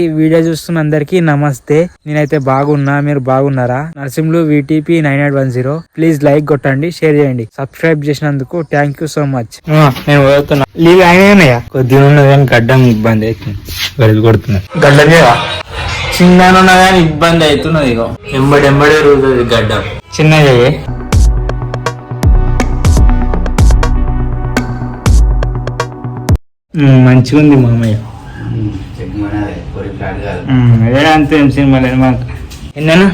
ఈ వీడియో చూస్తున్న అందరికి నమస్తే. నేనైతే బాగున్నా మీరు బాగున్నారా? Narasimhulu VTP nine eight one zero. Please like కొట్టండి షేర్ చేయండి. సబ్స్క్రైబ్ చేసినందుకు థ్యాంక్ యూ సో మచ్. నేను పోతున్నా లీవ్ అయినాయా కొద్దిగా ఉన్నది కానీ గడ్డం ఇబ్బంది అవుతుంది. కొడుతున్నా గడ్డం చిన్న ఉన్నా కానీ ఇబ్బంది అవుతున్నది ఇగో. ఎంబడి ఎంబడే రోజు గడ్డం. చిన్నగా మంచిగా ఉంది మామయ్య. అంతే ఏం సినిమా లేదు మాకు. ఏందన్నా?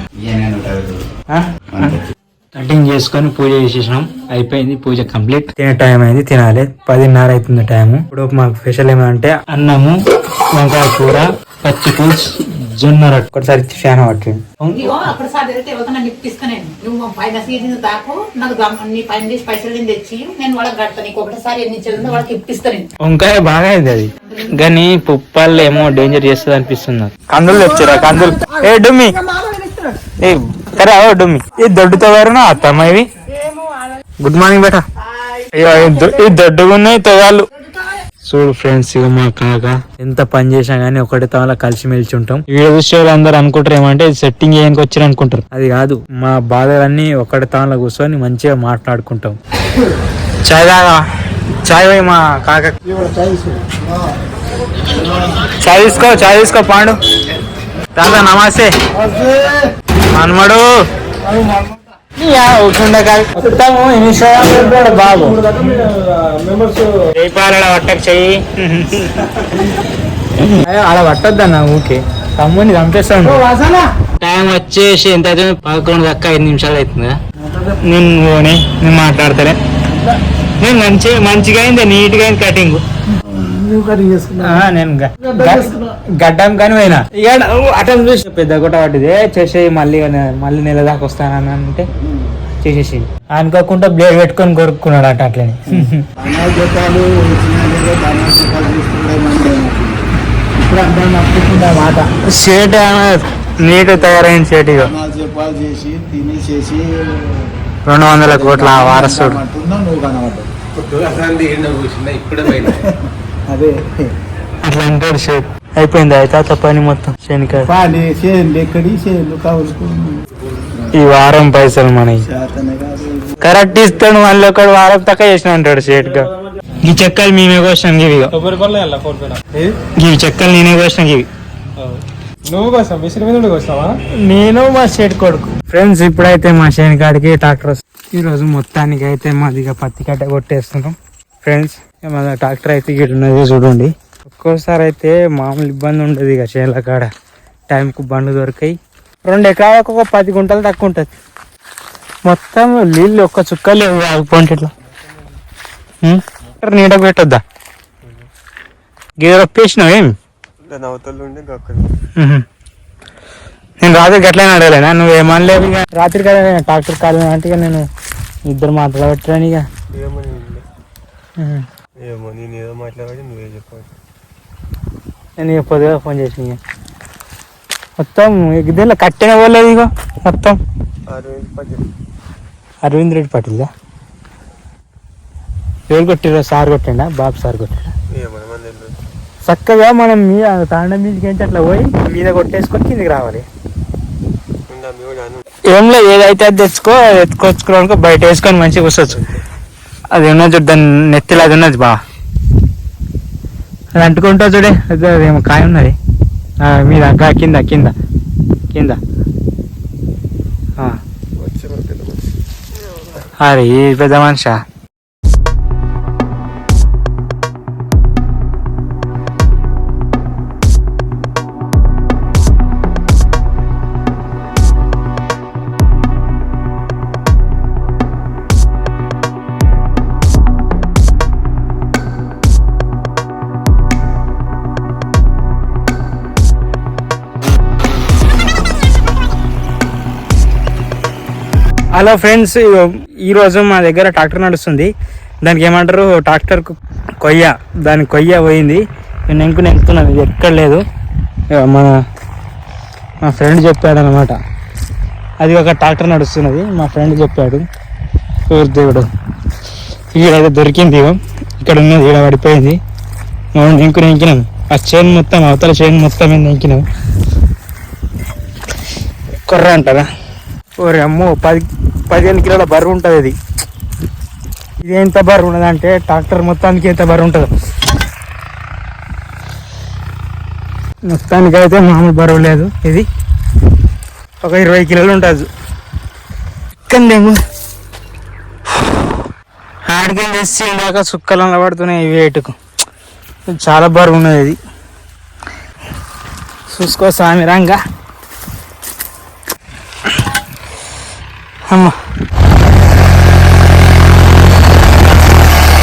కటింగ్ చేసుకొని పూజ చేసేసినాం. అయిపోయింది పూజ కంప్లీట్. తినే టైం అయింది తినాలి. పదిన్నర అవుతుంది టైం ఇప్పుడు మాకు స్పెషల్ ఏమంటే అన్నము వంకాయ కూర పచ్చి పులుసు జొన్న రొట్టె. ఒకసారి ఫ్యాన్ నేను వంకాయ బాగా అయింది అది. కానీ పుప్పాలు ఏమో డేంజర్ చేస్తుంది అనిపిస్తుంది నాకు. కందులు తెచ్చారా కందులు. ఏ డుమ్మి. ఏ సరే అవో డుమ్మి. ఈ దొడ్డుతో గారు అత్తమ్మ ఇవి? గుడ్ మార్నింగ్ బేటా. ఈ దొ- ఈ దొడ్డుగా ఉన్నాయి తోగాళ్ళు చూడు ఫ్రెండ్స్ ఇక మా కాక. ఎంత పని చేసినా గానీ ఒకటి తమలా కలిసి మెలిచి ఉంటాం వీడియో చూసే అందరూ అనుకుంటారు ఏమంటే సెట్టింగ్ చేయడానికి వచ్చారు అనుకుంటారు. అది కాదు మా బాధలన్నీ ఒకటి తమలా కూర్చొని మంచిగా మాట్లాడుకుంటాం. చాయ్ తాగా. చాయ్ పోయి మా కాక చాయ్ తీసుకో చాయ్ తీసుకో పాండు. తాత నమస్తే. మనమడు మొత్తము ఇన్స్టాగ్రామ్ బాబు. దీపాల పట్టకు చెయ్యి. అయ్యో, అలా పట్టొద్దన్న ఊకే తమ్ముని చంపేస్తాను టైం వచ్చేసి ఎంత అవుతుంది? పదకొండు దాకా ఐదు నిమిషాలు అవుతుంది నేను నేను మాట్లాడతానే. నేను మంచి మంచిగా అయింది నీట్గా అయింది కటింగ్ నేను గ- గ- గడ్డం కానీ పోయినా. ఇక అటెంప్ చూసి పెద్ద గుట్ట పట్టిది చేసేయి మళ్ళీ మళ్ళీ నెల దాకా వస్తానని అంటే చేసేసి అనుకోకుండా బ్లేడ్ పెట్టుకొని కొరుక్కున్నాడు అట అట్లని షర్ట్ నీట్ తయారైన షర్ట్ ఇక రెండు వందల కోట్ల వారసుడు. నువ్వు కనబడ్డావు. అదే. అట్లా అంటాడు షర్ట్ అయిపోయింది అయితే పని మొత్తం. శనికాయ పాడి చేయండి ఎక్కడి చేయండి ఈ వారం పైసలు మనకి కాదు. కరెక్ట్ ఇస్తాడు మళ్ళీ ఒకడు వారం తక్క చేసిన అంటాడు షేట్గా ఈ చెక్కలు మేమే కోసినాం ఇవి ఈ చెక్కలు నేనే కోసినాం ఇవి నువ్వు కోసం మిషన్ మీద నేను మా షేడ్ కొడుకు. ఫ్రెండ్స్ ఇప్పుడైతే మా షేడ్ కాడికి ట్రాక్టర్ ఈ రోజు మొత్తానికి అయితే మాది ఇక పత్తి కట్ట కొట్టేస్తున్నాం. ఫ్రెండ్స్ మా ట్రాక్టర్ అయితే ఇక్కడ ఉన్నది చూడండి. ఒక్కోసారి అయితే మామూలు ఇబ్బంది ఉండదు ఇక చేనుల కాడ. టైంకు బండ్లు దొరికాయి. రెండు ఎకరాలకు ఒక పది గుంటలు తక్కువ ఉంటుంది. మొత్తం నీళ్ళు ఒక్క చుక్క లేవు ఆగిపోండి ఇట్లా ఉం? నీడకు పెట్టొద్దా? గేదె ఏం మ్మ్. నేను రాత్రి గట్లనే అడగలేనా? నువ్వు ఏమనలేవు ఇక. రాత్రి కదా ట్రాక్టర్ కాదు అంటే ఇక నేను ఇద్దరు మాట్లాడబెట్టరాని ఇక. మ్మ్. ఏమో నేను ఏదో మాట్లాడి నువ్వే చెప్పాలి నేను ఇక పొద్దుగా ఫోన్ చేసిన ఇక. మొత్తం దీనిలో కట్టిన పోలేదు ఇగో మొత్తం. అరవింద్ రెడ్డి పట్టిల్దా ఎవరు కొట్టిరా సార్ కొట్టిండా? బాబు సార్ కొట్టిండా ఏమో మన తెలియదు చక్కగా మనం మీద తాండం మీదకి ఏంటి అట్లా పోయి మీద కొట్టేసుకొని కిందికి రావాలి. ఉందా మీ వాడు అను ఏం లేదు ఏదైతే అది తెచ్చుకో ఎత్తుకొచ్చుకోవడానికి బయట వేసుకొని మంచిగా కూర్చోచ్చు అది ఉన్నది చూడు దాని నెత్తిలో అది ఉన్నది బా అది అంటుకుంటా చూడే అదే అదేమో కాయ ఉన్నది. ఆ, మీద కింద కింద కింద. ఆ. అరే ఈ పెద్ద మనిషా? హలో ఫ్రెండ్స్ ఈరోజు మా దగ్గర ట్రాక్టర్ నడుస్తుంది. దానికి ఏమంటారు? ట్రాక్టర్ కొయ్య. దాని కొయ్య పోయింది. నేను ఎంకు నెంకుతున్నాను ఇది ఎక్కడ లేదు. మన మా ఫ్రెండ్ చెప్పాడు అనమాట అది ఒక ట్రాక్టర్ నడుస్తున్నది. మా ఫ్రెండ్ చెప్పాడు. దేవుడు. ఈడైతే దొరికింది ఇక్కడ ఉన్నది ఈడ పడిపోయింది. మనం ఎంకు నెంకినాం ఆ చైన్ మొత్తం అవతల చైన్ మొత్తం మీద కుర్ర కొర్ర అంటారా? ఓరే అమ్మో పది పదిహేను కిలోల బరువు ఉంటుంది ఇది. ఇది ఎంత బరువు ఉన్నది అంటే ట్రాక్టర్ మొత్తానికి ఎంత బరువు ఉంటుంది. మొత్తానికి అయితే మామూలు బరువు లేదు ఇది. ఒక ఇరవై కిలోలు ఉంటుంది. కందేమో ఆడికి తెచ్చి ఇందాక సుక్కలు నిలబడుతున్నాయి వేటుకు. చాలా బరువు ఉన్నది ఇది. చూసుకో సామి అమ్మ.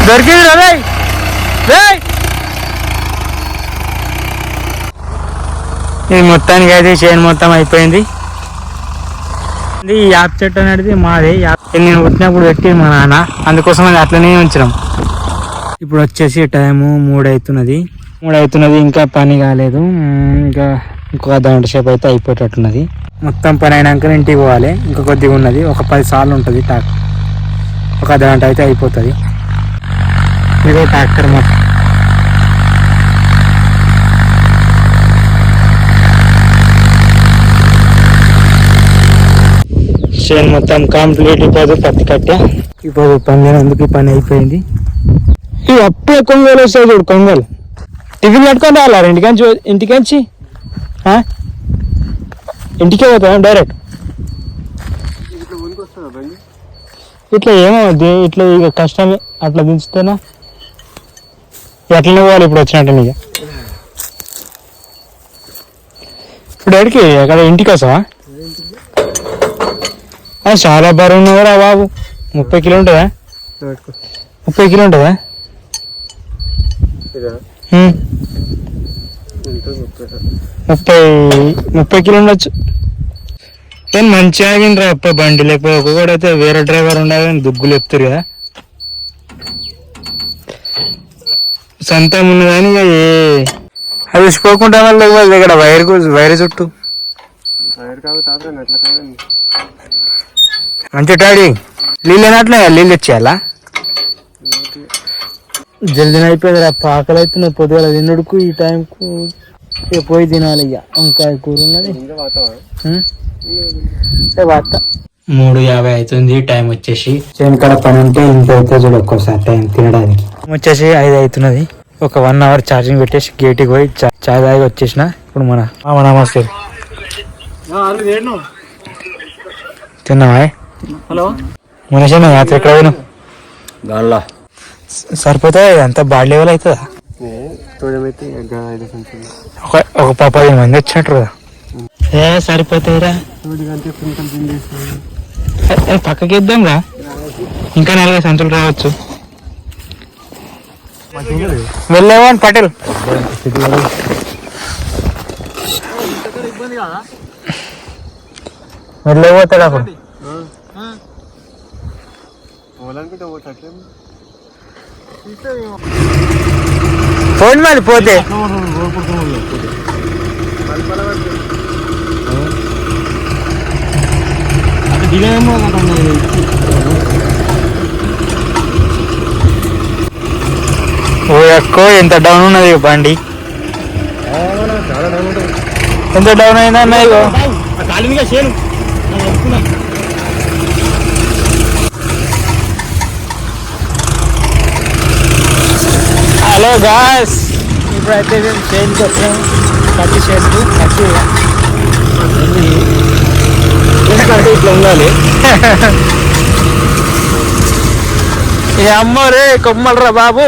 దొరికింది రా రేయ్. ఇది మొత్తానికి అయితే చైన్ మొత్తం అయిపోయింది. ఇది ఈ యాప్ చెట్టు అనేది మాది. యాప్ నేను పుట్టినప్పుడు పెట్టి మా నాన్న. అందుకోసం అది అట్లనే ఉంచినాం. ఇప్పుడు వచ్చేసి టైము మూడు అవుతున్నది మూడు అవుతున్నది ఇంకా పని కాలేదు. ఇంకా ఇంకొక గంట సేపు అయితే అయిపోయేటట్టున్నది. మొత్తం పని అయినాక ఇంటికి పోవాలి. ఇంకా కొద్దిగా ఉన్నది. ఒక పది సార్లు ఉంటుంది టాక్ ఒక గంట అయితే అయిపోతుంది. ఇదే ట్రాక్టర్ మొత్తం. చేను మొత్తం కంప్లీట్. ఇప్పుడు పత్తి కట్టే. ఇప్పుడు పని ఎందుకు పని అయిపోయింది. ఇవి అప్పుడే కొంగలు వస్తాయి చూడు కొంగలు. టిఫిన్ కట్టుకొని రాలా ఇంటికంచి ఇంటికంచి? ఇంటికే పోతాం డైరెక్ట్ ఇట్లా ఏమో దే- ఇట్లా ఇక కష్టమే అట్లా దించుతేనా? ఎట్లనే పోవాలి ఇప్పుడు వచ్చినట్టు ఇక ఇప్పుడు ఎక్కడికి? అక్కడ ఇంటికి వస్తావా? చాలా బరువు ఉన్నదిరా బాబు. ముప్పై కిలో ఉంటుందా? ముప్పై కిలో ఉంటుందా. ముప్పై ముప్పై కిలో ఉండొచ్చు. కానీ మంచిగా ఆగిండ్రా అప్ప బండి లేకపోతే ఒక్కొక్కడు అయితే వేరే డ్రైవర్ ఉండదు కానీ దుగ్గులు చెప్తారు కదా. సొంతం ఉన్నది కానీ ఇక ఏ అది వల్ల లేకపోతే ఇక్కడ వైర్ వైర్ చుట్టూ. మంచి డాడీ. నీళ్ళు ఏనట్లే నీళ్ళు తెచ్చేయాలా? జల్దీ అయిపోయింది రా ఆకలి అవుతున్నది పొద్దుగల తిన్నుడుకు ఈ టైంకు. ఇక పోయి తినాలి ఇక. వంకాయ కూర ఉన్నది. వార్త మూడు యాభై అవుతుంది టైం వచ్చేసి. చేనుకాడ పని ఉంటే ఇంత అయితే చూడు ఒక్కోసారి టైం తినడానికి. వచ్చేసి ఐదు అవుతున్నది. ఒక వన్ అవర్ ఛార్జింగ్ పెట్టేసి గేట్కి పోయి చా- చాయ్ తాగి వచ్చేసిన. ఇప్పుడు మన మామ నమస్తే. తిన్నావా హలో? మనిషి రాత్రి ఎక్కడ సరిపోతుంది అంత బాడీ లెవెల్ అవుతుందా? తోడమైతే ఐదు సంచులు ఒక ఒక పది మంది వచ్చినట్టు కదా ఏ సరిపోతాయిరా పక్కకి ఇద్దాం రా ఇంకా నలభై సంచులు రావచ్చు వెళ్ళేవాన్ పటేల్ వెళ్ళేపోతాడు అప్పుడు పోవాలనుకుంటే పోతే ఫోన్ మరి పోతే. ఓ ఎక్కువ ఎంత డౌన్ ఉన్నది బండి ఎంత డౌన్ అయిందన్నా ఇగో? హలో గాస్ ఇప్పుడైతే మేము చేంజ్కి వచ్చాము పత్తి చేతికి పత్తి ఎందుకంటే ఇట్లా ఉండాలి ఏ అమ్మ రే కొమ్మలరా బాబు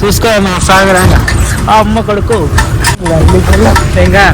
చూసుకో మా సాగరంగా ఆ అమ్మ కొడుకు ఇంకా ఇంకా